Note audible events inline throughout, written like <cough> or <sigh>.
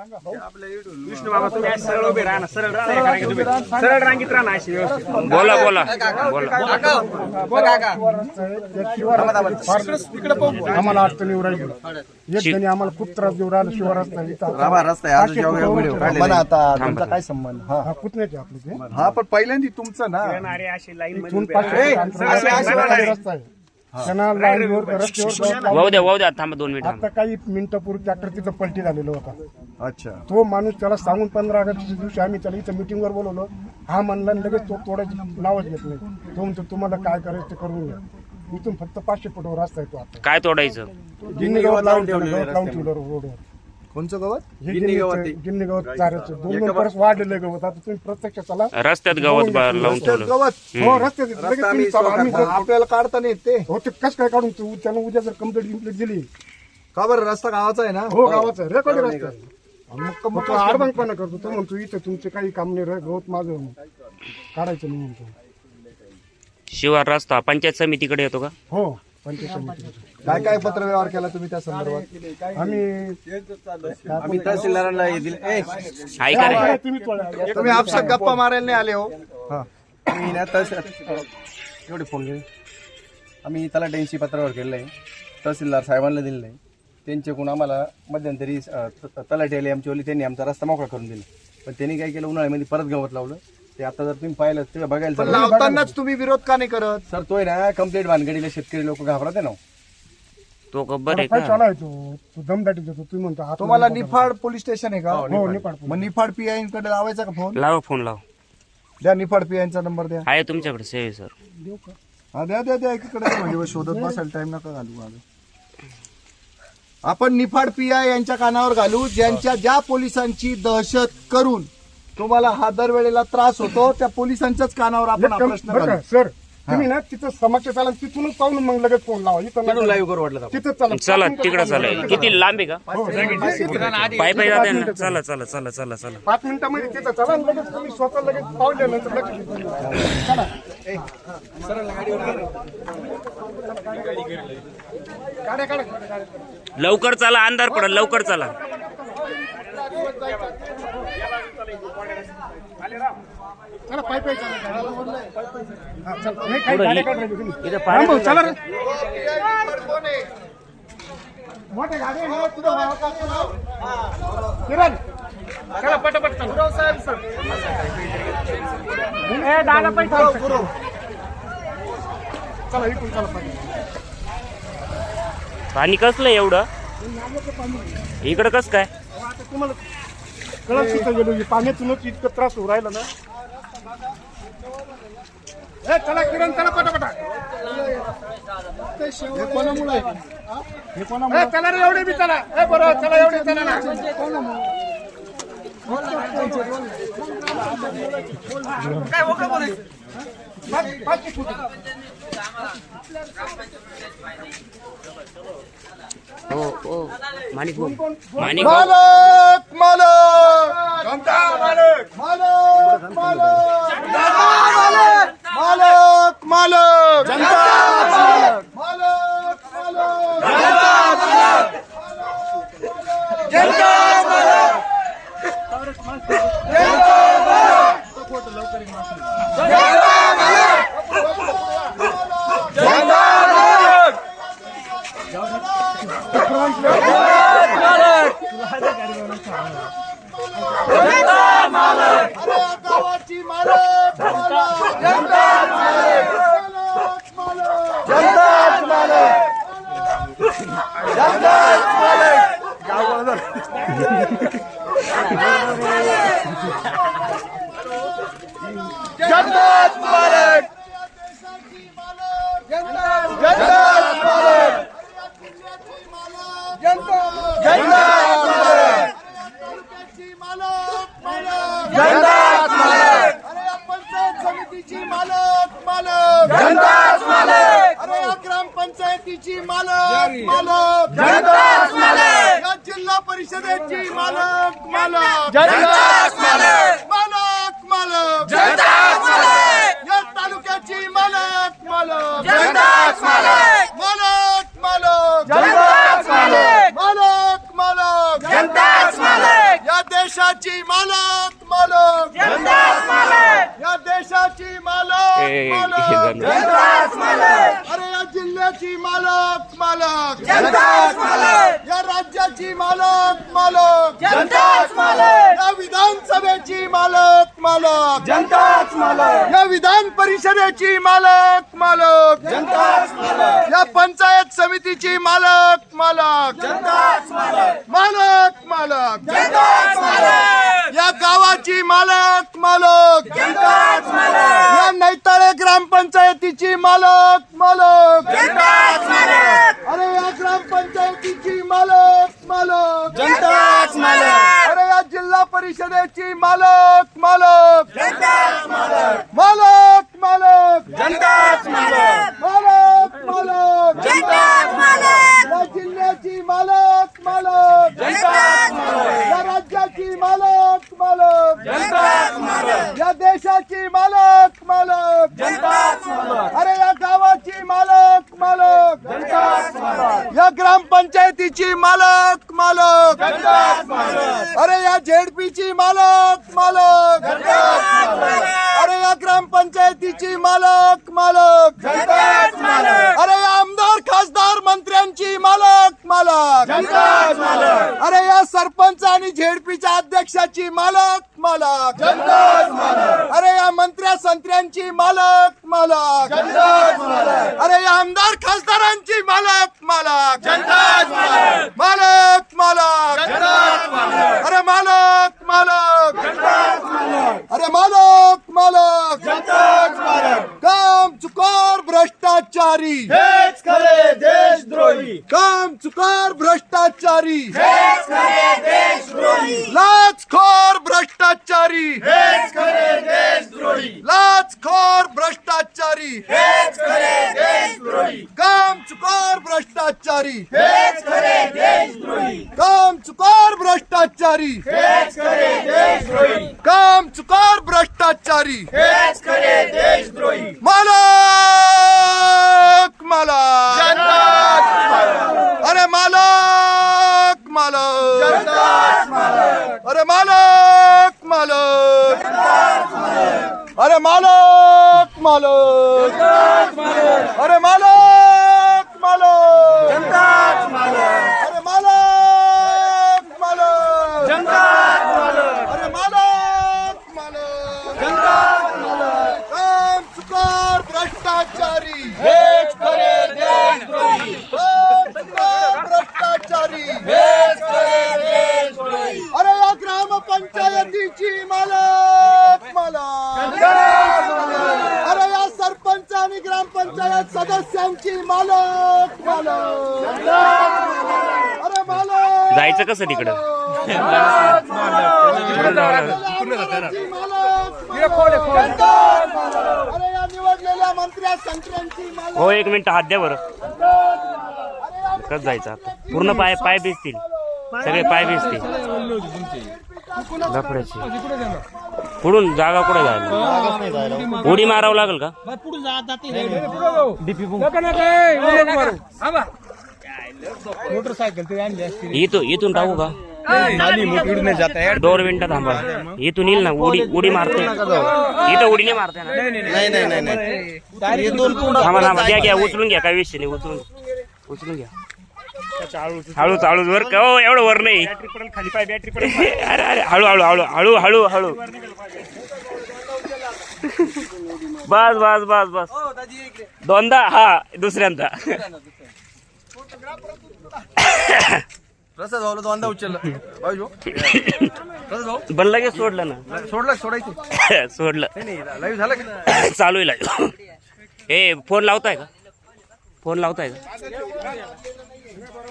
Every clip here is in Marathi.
विष्णू बाबा तुम्ही असे सरळ उभे राहा ना. सरळ राहा एका रांगेत उभे. सरळ रांगीत राहा ना अशी व्यवस्थित. बोला बोला. बोला. आम्हाला अडचणी येऊ राहिली. एक जणी आम्हाला खूप त्रास देऊ राहिला शिवरस्ता इथं रामा रस्ता आहे. अजून जेव्हा व्हिडिओ म्हणा आता तुमचा काय संबंध? हा. हा आपले ते. हा पण पहिल्यांदा तुमचं ना. येणारे अशी लाईन मध्ये इथून उभे पाचशे राहा. फूट अंतरावर असे- असे रस्ता बघा. रस्ता आहे. त्यांना लाईनवर रस्त्यावर वाहू द्या वाहू द्या थांबा दोन मिनिट आता काही मिनिटापूर्वी ट्रॅक्टर तिथं पलटी झालेला होता. अच्छा. तो माणूस त्याला सांगून पंधरा ऑगस्टच्या दिवशी आम्ही त्याला इथं मिटिंगवर बोलवलं. हा म्हणला आणि लगेच तो तोडायची नावच घेत नाही. तो म्हणतो तुम्हाला काय करायचं ते करून घ्या. इथून फक्त पाचशे फुटावर रस्ता आहे तो आता. काय तोडायचं? गवत लावून ठेवलं रोडवर कोणचं गवत? हे गिन्नी गिन्नी गवत चारायचं दोन दोन परस वाढलेलं गवत. आता तुम्ही प्रत्यक्ष चला. रस्त्यात गवत ब- लावून ठेवलं. गवत. हो रस्त्यात लगेच तुम्ही चाला. आम्ही जर- आपल्याला काढता नाही येत ते. हो ते कसं काय काढून तू? त्यानं उद्या जर कंप्लेंट कंप्लेंट दिली. का बरं? रस्ता गावाचा आहे ना? हो गावाचं रेकॉर्ड रस्ता. आहे. मग मग तो आडबांगपणा करतो. तो म्हणतो इथं तुमचे काही काम नाही रे. गवत माझं काढायचं नाही म्हणतो. शिवार रस्ता पंचायत समितीकडे येतो का? हो. काय काय पत्र व्यवहार केला तुम्ही त्या संदर्भात? आम्ही आम्ही तहसीलदारांना हे दिले. ए, तुम्ही आपसात गप्पा मारायला नाही आले हो. हा. आम्ही ना तहसील एवढे फोन केले. आम्ही त्याला डेन्सी पत्रावर केलेलं आहे. तहसीलदार साहेबांना दिलेलं आहे. त्यांच्याकडून आम्हाला मध्यंतरी अ, त- तलाठी आली आमची त्यांनी आमचा रस्ता मोकळा करून दिला. पण त्यांनी काय केलं? उन्हाळ्यामध्ये परत गवत लावलं. ते आता जर तुम्ही पाहिलं ते बघायला पण चाललं. लावतानाच तुम्ही विरोध का नाही करत? सर तोय ना कंप्लेंट भानगडीला शेतकरी लोक घाबरत आहे ना हो. तो गब्बर आहे काय का? चालू आहे तो? तू दमदाटी देतो तुम्ही म्हणतो हात तुम्हाला निफाड पोलीस स्टेशन आहे का? हो निपाड मग निफाड पीआयकडे लावायचा का फोन? लावा फोन लाव. द्या निफाड पीआय चा नंबर द्या. आहे तुमच्याकडे सेवे सर. हा द्या द्या द्या एकीकडे द्या, म्हणजे शोधत बसायला टाइम नका घालू माझं आपण निफाड पीआय यांच्या कानावर घालू ज्यांच्या ज्या पोलिसांची दहशत करून तुम्हाला हा दरवेळेला त्रास होतो त्या पोलिसांच्याच कानावर आपण हा प्रश्न बरं घालू. का सर तुम्ही ना तिथं समक्ष चाला तिथूनच पाहून मग लगेच फोन लावा. इथं तिकडून. लाईव्ह करू वाटलं तर. तिथं चला. चला तिकडे चला किती लांब आहे का? हो, पाय पाय जाते ना. चला चला चला चला चला. पाच मिनिटामध्ये तिथं चला आणि लगेच तुम्ही स्वतः लगेच पावल्यानंतर लगेच. गाड्या काढा. लवकर चला अंधार पडल लवकर चला. चला. किरण, पटापट दादा इकडून. पाणी कसलं एवढं? इकडं कस काय? आता तुम्हाला कळत सुद्धा गेलो पाण्यातूनच इतकं त्रास होऊ राहिला ना. ए चला किरण चला पटापटा. हे कोणामुळे? हे कोणामुळे? ए, चला रे एवढे बी चला. ए बरं चला एवढे चला ना. पाच- पाचशे फूट. हो हो माणिक भाऊ. माणिक भाऊ. मालक मालक जनता मालक मालक मालक मालक मालक मालक जनता मालक मालक मालक गावाची मालक मालक जनता मालक मालक मालक जनता मालक जनता मालक जनता मालक जनता मालक जनता मालक जनताच मालक अरे या पंचायत समितीची मालक मालक जनताच मालक अरे या ग्रामपंचायतीची मालक मालक जनताच मालक या जिल्हा परिषदेची मालक! मालक! मालक! मालक! मालक! मालक! मालक मालक! जनताच मालक! मालक! मालक! जनताच मालक! या देशाची मालक मालक! जनताच मालक! या देशाची मालक मालक! जनताच मालक! अरे राज्याची मालक मालक. जनताच मालक. या राज्याची मालक मालक. जनताच मालक. या विधानसभेची मालक मालक. जनताच मालक. या विधान परिषदेची मालक मालक. जनताच मालक. या पंचायत समितीची मालक मालक. जनताच मालक. मालक मालक. जनताच मालक. या गावाची मालक मालक. जनताच मालक. या ग्रामपंचायतीची मालक मालक. जनताच मालक. अरे या ग्रामपंचायतीची मालक मालक. जनताच मालक. अरे या जिल्हा परिषदेची मालक मालक. जनताच मालक. मालक मालक. जनताच मालक. मालक मालक. जनताच मालक. या जिल्ह्याची मालक मालक जनताच मालक या राज्याची मालक मालक जनताच मालक या देशाची मालक मालक जनताच मालक अरे या गावाची मालक मालक जनताच मालक या ग्रामपंचायतीची मालक मालक. अरे या झेडपीची मालक मालक. अरे या ग्रामपंचायतीची मालक मालक. अरे या आमदार खासदार मंत्र्यांची मालक मालक. अरे या सरपंच आणि झेडपीच्या अध्यक्षाची मालक मालक. अरे या मंत्र्या संत्र्यांची मालक. मालक. अरे या आमदार खासदारांची मालक मालक. जनताच मालक मालक मालक जनताच मालक अरे मालक मालक जनताच मालक अरे मालक! जनताच मालक! काम चुकार भ्रष्टाचारी! हेच खरे देशद्रोही! काम चुकार भ्रष्टाचारी! हेच खरे देशद्रोही! लाचखोर भ्रष्टाचारी! हेच खरे देशद्रोही! लाचखोर भ्रष्टाचारी! हेच खरे देशद्रोही! काम चुकार भ्रष्टाचारी! हेच खरे देशद्रोही! काम चुकार भ्रष्टाचारी! हेच खरे देशद्रोही! काम चुकार भ्रष्टाचारी हेच खरे देशद्रोही मालक मालक जनताच मालक अरे मालक मालक जनताच मालक अरे मालक मालक अरे मालक मालक अरे मालक मालक जनताच मालक अरे मालक मालक जनताच मालक अरे मालक मालक जनताच मालक काम चुकार भ्रष्टाचारी हेच खरे देशद्रोही काम चुकार भ्रष्टाचारी हेच खरे देशद्रोही अरे या ग्रामपंचायतीची मालक मालक जनताच मालक अरे या सरपंच ग्रामपंचायत सदस्यांची मालक मालक. अरे मालक. जायचं कसं तिकडं. अरे या निवडलेल्या मंत्र्या संत्र्यांची मालक. हो एक मिनिट हात द्या बरं. कसं जायचं आता? पूर्ण पाय पाय भिजतील. सगळे पाय भिजतील. लफड्याची. पुढून जागा कुठे जायला? उडी मारावं लागेल का? मोटरसायकल तरी आणली असती. इथून इथून टाकू का? दोन मिनिटं थांबा. इथून येईल ना उडी उडी मारते. इथं उडी नाही मारते ना थांबा थांबा. घ्या घ्या उचलून घ्या काय विषय नाही उचलून उचलून घ्या. हळू चालू वर का? हो एवढं वर नाही. खाली पाय बॅटरी पडेल <laughs> अरे अरे हळू हळू हळू हळू हळू हळू. बस बस बस बस. दोनदा? हा दुसऱ्यांदा. प्रसाद भाऊला दोनदा उचललं. बाजू प्रसाद भाऊ. पण लगेच सोडलं ना. सोडलं सोडायची. <laughs> सोडलं. नाही लाईव्ह झालं का <coughs> चालू आहे लाईव्ह. <coughs> ए फोन लावताय का? फोन लावताय का?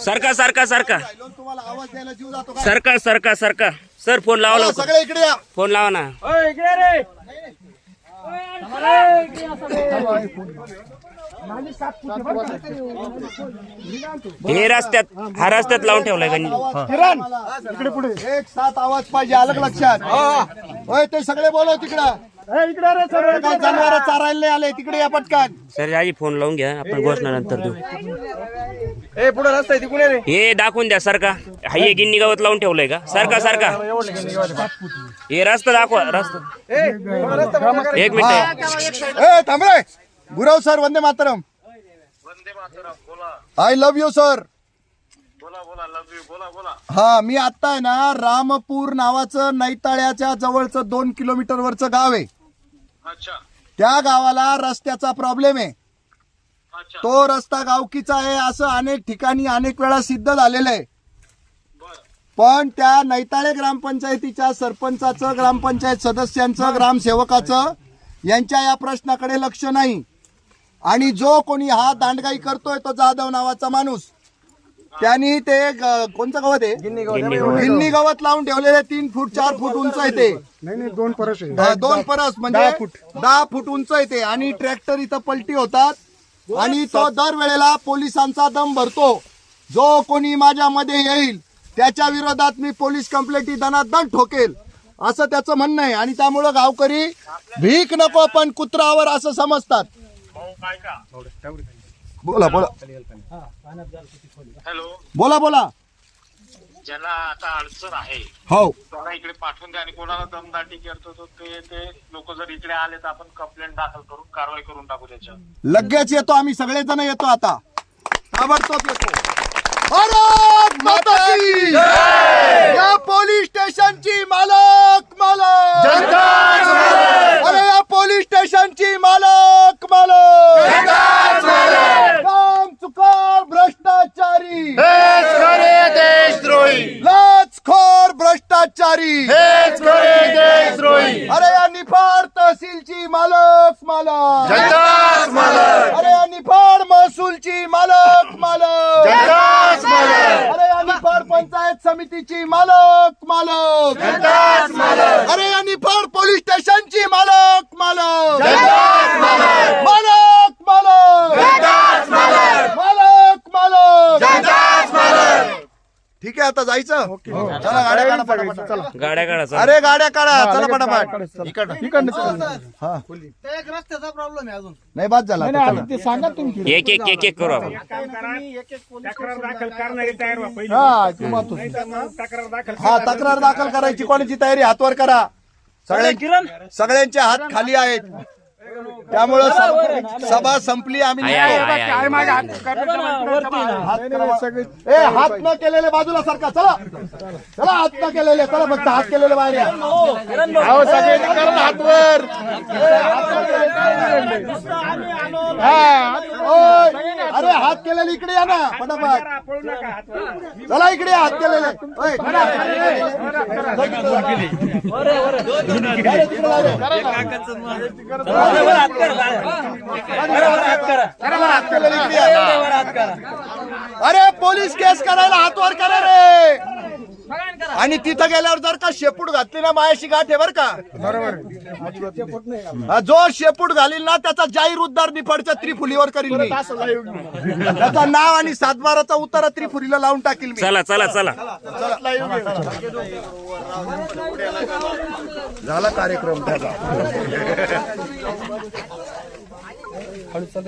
सरका सरका सरका तुम्हाला आवाज द्यायला जीव जातो का सरका सरका सरका सर फोन लावा चला, लवकर. सगळे इकडे या. फोन लावा ना. हे रस्त्यात हा रस्त्यात लावून ठेवलाय गंजी किरण इकडे पुढे. एक सात आवाज पाहिजे अलग लक्षात. होय ते सगळे बोलव तिकडं. इकडे रे काय जनावर चारायला नाही आले तिकडे या पटकन. सर आधी फोन लावून घ्या. आपण घोषणा नंतर देऊ. ए पुढे रस्ता आहे तिकडे रे. हे दाखवून द्या सरका हा हे गिन्नी गावात लावून ठेवलंय का? सरका सरका हे रस्ता दाखवा रस्ता. एक मिनिट. ए थांब रे. Gurav sir Vande Mataram. I love you sir हा मी आता आहे ना रामपूर नावाचं नैताळ्याच्या जवळचं दोन किलोमीटर वरचं गाव आहे. त्या गावाला रस्त्याचा प्रॉब्लेम आहे. तो रस्ता गावकीचा आहे असं अनेक ठिकाणी अनेक वेळा सिद्ध झालेलं आहे. पण त्या नैताळे ग्रामपंचायतीच्या सरपंचाचं ग्रामपंचायत सदस्यांचं ग्रामसेवकाचं यांच्या या प्रश्नाकडे लक्ष नाही. आणि जो कोणी हा दांडगाई करतोय तो जाधव नावाचा माणूस. त्यांनी ते कोणतं गवत आहे? गिन्नी गवत. लावून ठेवलेले तीन फूट चार फूट उंच आहे ते. नाही नाही दोन परस आहे. दोन परस म्हणजे दहा फूट. उंच येते आणि ट्रॅक्टर इथं पलटी होतात. आणि तो दरवेळेला पोलिसांचा दम भरतो. जो कोणी माझ्यामध्ये येईल त्याच्या विरोधात मी पोलीस कंप्लेंटी दणादण ठोकेल असं त्याचं म्हणणं आहे. आणि त्यामुळं गावकरी भीक नको पण कुत्रावर असं समजतात. बोला बोला. बोला बोला. ज्याला आता अडचण आहे हो. त्याला इकडे पाठवून द्या आणि कोणाला दमदाटी करतो तो ते ते लोक जर इकडे आले तर आपण कंप्लेंट दाखल करून कारवाई करून टाकू त्याच्यावर. लगेच येतो आम्ही सगळेजण येतो आता. ताबडतोब येतो. भारत माता की या पोलीस स्टेशनची मालक मालक अरे या पोलीस स्टेशनची मालक मालक काम चुकार भ्रष्टाचारी लाचखोर भ्रष्टाचारी अरे या निफाड तहसीलची मालक मालक अरे या निफाड महसूलची मालक मालक अरे या निफाड पंचायत समितीची मालक मालक. अरे या निफाड पोलीस स्टेशनची मालक मालक. मालक. मालक मालक. ठीक आहे आता जायचं? चला गाड्या काढा पटापट. चला गाड्या काढा चला. अरे गाड्या काढा. चला पटापट. इकडनं. हा. एक रस्त्याचा प्रॉब्लेम आहे अजून. नाही बाद झाला आता, चला. ते सांगा तुम्ही. एक एक एक एक करू आपण. काम करा तक्रार दाखल करणारी तयार व्हा पहिली. नाही तर मग तक्रार दाखल हा तक्रार दाखल करायची कोणाची तयारी? हातवर करा. सगळ्या सगळ्यांचे हात खाली आहेत. त्यामुळं सभ- सभा संपली आम्ही हात करण्याचं हात करा. ए हात न केलेले बाजूला सारखा चला. चला हात न केलेले चला फक्त हात केलेले बाहेर हातवर. हा, ओय, अरे हात केलेले इकडे या ना हात चला इकडे या, हात केलेले. ओय. अरे, तिकडे लावा. करा, हात केलेले इकडे या. अरे पोलीस केस करायला हातवर करा रे. आणि तिथं गेल्यावर जर का शेपूट घातली ना मायाशी गाठ आहे बर का? हा, जो शेपूट घालील ना त्याचा जाहीर उद्धार निफाडच्या त्रिफुलीवर करील मी. त्याचा नाव आणि सातबाराचा उतारा त्रिफुलीला लावून टाकील मी. चला चला चला. झाला कार्यक्रम त्याचा.